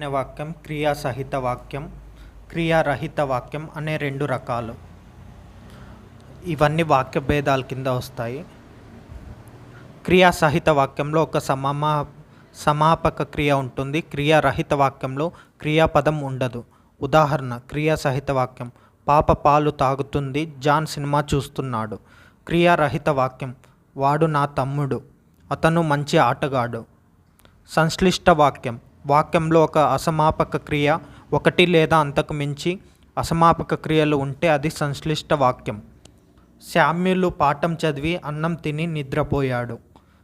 అనే వాక్యం క్రియాసహిత వాక్యం క్రియారహిత వాక్యం అనే రెండు రకాలు. ఇవన్నీ వాక్య భేదాల కింద వస్తాయి. క్రియాసహిత వాక్యంలో ఒక సమమా సమాపక క్రియ ఉంటుంది. క్రియారహిత వాక్యంలో క్రియాపదం ఉండదు. ఉదాహరణ క్రియాసహిత వాక్యం పాప పాలు తాగుతుంది జాన్ సినిమా చూస్తున్నాడు. క్రియారహిత వాక్యం వాడు నా తమ్ముడు అతను మంచి ఆటగాడు. సంశ్లిష్ట వాక్యం వాక్యంలో ఒక అసమాపక క్రియ ఒకటి లేదా అంతకు మించి అసమాపక క్రియలు ఉంటే అది సంశ్లిష్ట వాక్యం. శామ్యులు పాఠం చదివి అన్నం తిని నిద్రపోయాడు.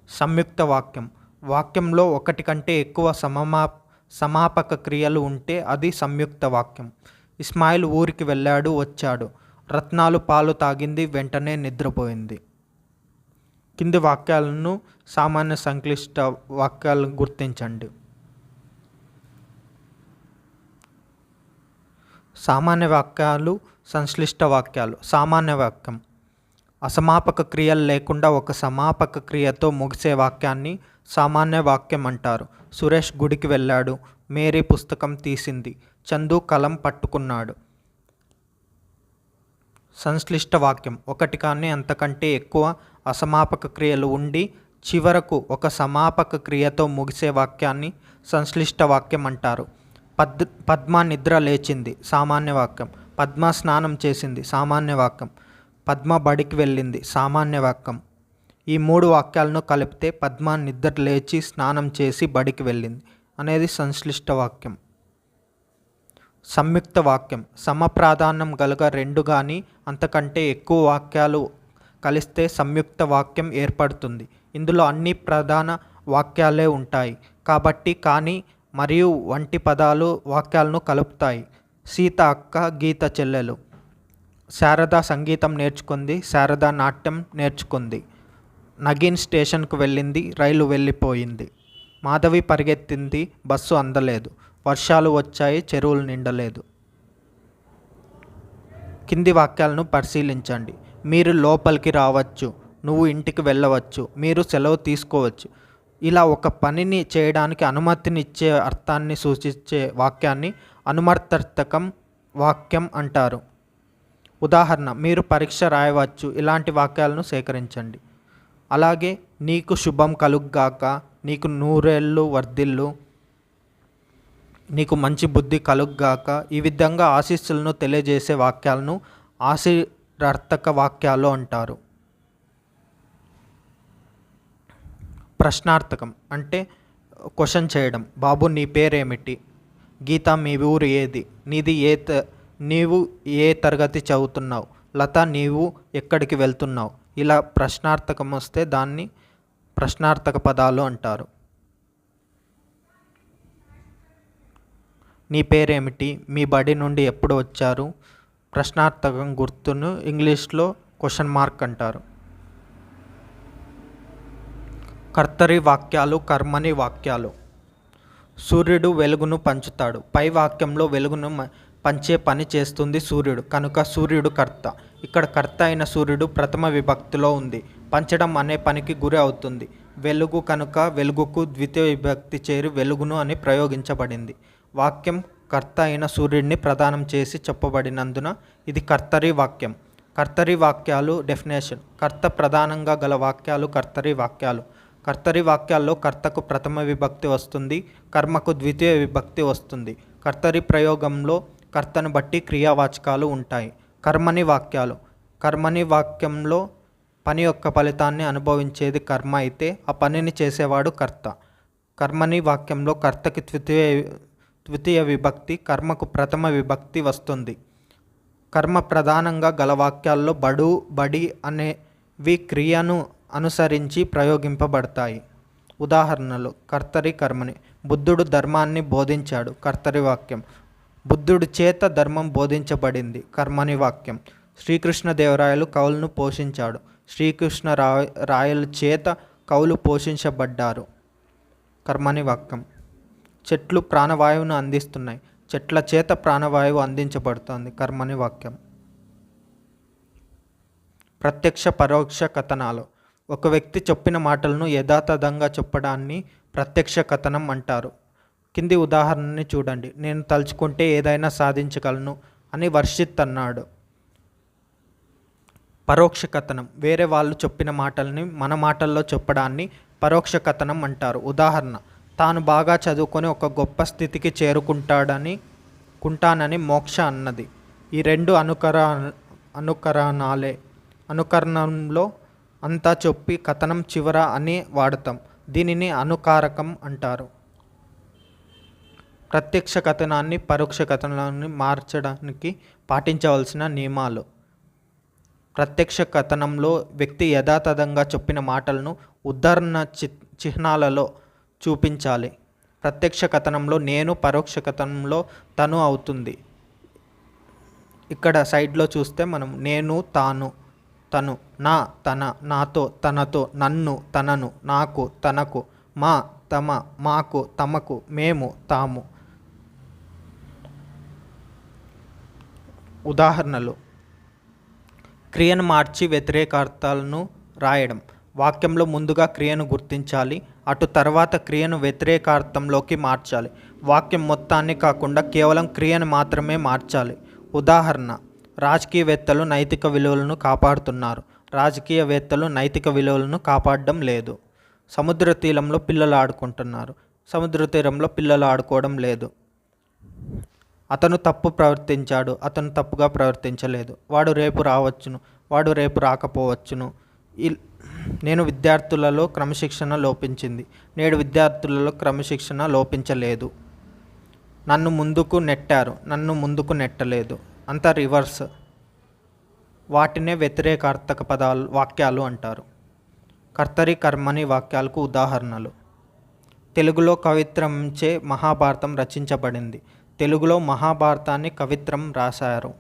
సంయుక్త వాక్యం. వాక్యంలో ఒకటి కంటే ఎక్కువ సమమా సమాపక క్రియలు ఉంటే అది సంయుక్త వాక్యం. ఇస్మాయిల్ ఊరికి వెళ్ళాడు వచ్చాడు. రత్నాలు పాలు తాగింది వెంటనే నిద్రపోయింది. కింది వాక్యాలను సామాన్య సంక్లిష్ట వాక్యాలను గుర్తించండి. సామాన్య వాక్యాలు సంశ్లిష్ట వాక్యాలు. సామాన్య వాక్యం. అసమాపక క్రియలు లేకుండా ఒక సమాపక క్రియతో ముగిసే వాక్యాన్ని సామాన్య వాక్యం అంటారు. సురేష్ గుడికి వెళ్ళాడు. మేరీ పుస్తకం తీసింది. చందు కలం పట్టుకున్నాడు. సంశ్లిష్ట వాక్యం. ఒకటి కానీ అంతకంటే ఎక్కువ అసమాపక క్రియలు ఉండి చివరకు ఒక సమాపక క్రియతో ముగిసే వాక్యాన్ని సంశ్లిష్ట వాక్యం అంటారు. పద్ పద్మ నిద్ర లేచింది. సామాన్య వాక్యం. పద్మ స్నానం చేసింది. సామాన్య వాక్యం. పద్మ బడికి వెళ్ళింది. సామాన్య వాక్యం. ఈ మూడు వాక్యాలను కలిపితే పద్మ నిద్ర లేచి స్నానం చేసి బడికి వెళ్ళింది. అనేది సంశ్లిష్ట వాక్యం. సంయుక్త వాక్యం. సమప్రాధాన్యం గలగ రెండు కానీ అంతకంటే ఎక్కువ వాక్యాలు కలిస్తే సంయుక్త వాక్యం ఏర్పడుతుంది. ఇందులో అన్ని ప్రధాన వాక్యాలే ఉంటాయి. కాబట్టి కానీ మరియు వంటి పదాలు వాక్యాలను కలుపుతాయి. సీత అక్క గీత చెల్లెలు. శారద సంగీతం నేర్చుకుంది శారద నాట్యం నేర్చుకుంది. నగీన్ స్టేషన్కు వెళ్ళింది రైలు వెళ్ళిపోయింది. మాధవి పరిగెత్తింది బస్సు అందలేదు. వర్షాలు వచ్చాయి చెరువులు నిండలేదు. కింది వాక్యాలను పరిశీలించండి. మీరు లోపలికి రావచ్చు నువ్వు ఇంటికి వెళ్ళవచ్చు మీరు సెలవు తీసుకోవచ్చు. ఇలా ఒక పనిని చేయడానికి అనుమతినిచ్చే అర్థాన్ని సూచించే వాక్యాన్ని అనుమర్థర్థకం వాక్యం అంటారు. ఉదాహరణ మీరు పరీక్ష రాయవచ్చు ఇలాంటి వాక్యాలను సేకరించండి. అలాగే నీకు శుభం కలుగ్గాక నీకు నూరేళ్ళు వర్ధిల్లు నీకు మంచి బుద్ధి కలుగ్గాక ఈ విధంగా ఆశీస్సులను తెలియజేసే వాక్యాలను ఆశీరార్థక వాక్యాలు అంటారు. ప్రశ్నార్థకం అంటే క్వశ్చన్ చేయడం. బాబు నీ పేరేమిటి? గీత మీ ఊరు ఏది? నీది ఏ త నీవు ఏ తరగతి చదువుతున్నావు? లత నీవు ఎక్కడికి వెళ్తున్నావు? ఇలా ప్రశ్నార్థకం వస్తే దాన్ని ప్రశ్నార్థక పదాలు అంటారు. నీ పేరేమిటి? మీ బడి నుండి ఎప్పుడు వచ్చారు? ప్రశ్నార్థకం గుర్తును ఇంగ్లీష్లో క్వశ్చన్ మార్క్ అంటారు. కర్తరి వాక్యాలు కర్మని వాక్యాలు. సూర్యుడు వెలుగును పంచుతాడు. పై వాక్యంలో వెలుగును పంచే పని చేస్తుంది సూర్యుడు. కనుక సూర్యుడు కర్త. ఇక్కడ కర్త అయిన సూర్యుడు ప్రథమ విభక్తిలో ఉంది. పంచడం అనే పనికి గురి అవుతుంది. వెలుగు కనుక వెలుగుకు ద్వితీయ విభక్తి చేరి వెలుగును అని ప్రయోగించబడింది. వాక్యం కర్త అయిన సూర్యుడిని ప్రదానం చేసి చెప్పబడినందున ఇది కర్తరి వాక్యం. కర్తరి వాక్యాలు డెఫినేషన్. కర్త ప్రధానంగా గల వాక్యాలు కర్తరి వాక్యాలు. కర్తరి వాక్యాల్లో కర్తకు ప్రథమ విభక్తి వస్తుంది కర్మకు ద్వితీయ విభక్తి వస్తుంది. కర్తరి ప్రయోగంలో కర్తను బట్టి క్రియావాచకాలు ఉంటాయి. కర్మని వాక్యాలు. కర్మని వాక్యంలో పని యొక్క ఫలితాన్ని అనుభవించేది కర్మ అయితే ఆ పనిని చేసేవాడు కర్త. కర్మని వాక్యంలో కర్తకి ద్వితీయ ద్వితీయ విభక్తి కర్మకు ప్రథమ విభక్తి వస్తుంది. కర్మ ప్రధానంగా గల వాక్యాల్లో బడు బడి అనేవి క్రియను అనుసరించి ప్రయోగింపబడతాయి. ఉదాహరణలు కర్తరి కర్మని. బుద్ధుడు ధర్మాన్ని బోధించాడు కర్తరి వాక్యం. బుద్ధుడి చేత ధర్మం బోధించబడింది కర్మని వాక్యం. శ్రీకృష్ణదేవరాయలు కవులను పోషించాడు. శ్రీకృష్ణ రా రాయల చేత కవులు పోషించబడ్డారు. కర్మని వాక్యం. చెట్లు ప్రాణవాయువును అందిస్తున్నాయి. చెట్ల చేత ప్రాణవాయువు అందించబడుతోంది కర్మని వాక్యం. ప్రత్యక్ష పరోక్ష కథనాలు. ఒక వ్యక్తి చెప్పిన మాటలను యథాతథంగా చెప్పడాన్ని ప్రత్యక్ష కథనం అంటారు. కింది ఉదాహరణని చూడండి. నేను తలుచుకుంటే ఏదైనా సాధించగలను అని వర్షిత్ అన్నాడు. పరోక్ష కథనం. వేరే వాళ్ళు చెప్పిన మాటల్ని మన మాటల్లో చెప్పడాన్ని పరోక్ష కథనం అంటారు. ఉదాహరణ. తాను బాగా చదువుకొని ఒక గొప్ప స్థితికి చేరుకుంటాడని కుంటానని మోక్ష అన్నది. ఈ రెండు అనుకర అనుకరణాలే. అనుకరణంలో అంతా చెప్పి కథనం చివర అని వాడతాం. దీనిని అనుకారకం అంటారు. ప్రత్యక్ష కథనాన్ని పరోక్ష కథనాన్ని మార్చడానికి పాటించవలసిన నియమాలు. ప్రత్యక్ష కథనంలో వ్యక్తి యథాతథంగా చెప్పిన మాటలను ఉదాహరణ చి చిహ్నాలలో చూపించాలి. ప్రత్యక్ష కథనంలో నేను పరోక్ష కథనంలో తను అవుతుంది. ఇక్కడ సైడ్లో చూస్తే మనం నేను తాను తను నా తన నాతో తనతో నన్ను తనను నాకు తనకు మా తమ మాకు తమకు మేము తాము. ఉదాహరణలు. క్రియను మార్చి వ్యతిరేకార్థాలను రాయడం. వాక్యంలో ముందుగా క్రియను గుర్తించాలి. అటు తర్వాత క్రియను వ్యతిరేకార్థంలోకి మార్చాలి. వాక్యం మొత్తాన్ని కాకుండా కేవలం క్రియను మాత్రమే మార్చాలి. ఉదాహరణ. రాజకీయవేత్తలు నైతిక విలువలను కాపాడుతున్నారు. రాజకీయవేత్తలు నైతిక విలువలను కాపాడడం లేదు. సముద్ర తీరంలో పిల్లలు ఆడుకుంటున్నారు. సముద్ర తీరంలో పిల్లలు ఆడుకోవడం లేదు. అతను తప్పు ప్రవర్తించాడు. అతను తప్పుగా ప్రవర్తించలేదు. వాడు రేపు రావచ్చును. వాడు రేపు రాకపోవచ్చును. ఇల్- నేను విద్యార్థులలో క్రమశిక్షణ లోపించింది. నేడు విద్యార్థులలో క్రమశిక్షణ లోపించలేదు. నన్ను ముందుకు నెట్టారు. నన్ను ముందుకు నెట్టలేదు. అంతా రివర్స్ వాటినే వ్యతిరేకార్థక పదాలు వాక్యాలు అంటారు. కర్తరి కర్మని వాక్యాలకు ఉదాహరణలు. తెలుగులో కవిత్రంచే మహాభారతం రచించబడింది. తెలుగులో మహాభారతాన్ని కవిత్రం రాశారు.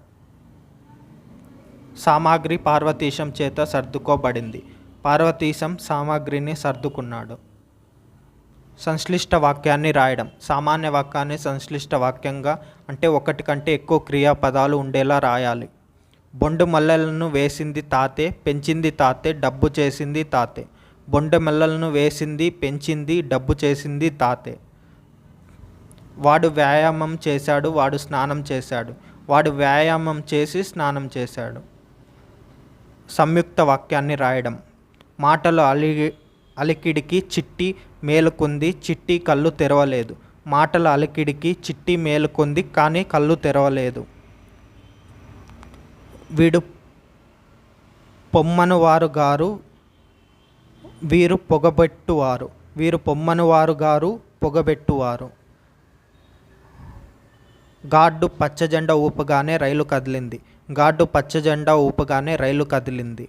సామాగ్రి పార్వతీశం చేత సర్దుకోబడింది. పార్వతీశం సామాగ్రిని సర్దుకున్నాడు. సంశ్లిష్ట వాక్యాన్ని రాయడం. సామాన్య వాక్యాన్ని సంశ్లిష్ట వాక్యంగా అంటే ఒకటి కంటే ఎక్కువ క్రియాపదాలు ఉండేలా రాయాలి. బొండు మల్లెలను వేసింది తాతే పెంచింది తాతే డబ్బు చేసింది తాతే. బొండు మల్లెలను వేసింది పెంచింది డబ్బు చేసింది తాతే. వాడు వ్యాయామం చేశాడు వాడు స్నానం చేశాడు. వాడు వ్యాయామం చేసి స్నానం చేశాడు. సంయుక్త వాక్యాన్ని రాయడం. మాటలు అలిగి అలికిడికి చిట్టి మేలుకుంది చిట్టి కళ్ళు తెరవలేదు. మాటల అలికిడికి చిట్టి మేలుకుంది కానీ కళ్ళు తెరవలేదు. వీడు పొమ్మను వారు గారు వీరు పొగబెట్టువారు. వీరు పొమ్మను వారు గారు పొగబెట్టువారు. గాడ్డు పచ్చజెండా ఊపగానే రైలు కదిలింది. గాడ్డు పచ్చజెండా ఊపగానే రైలు కదిలింది.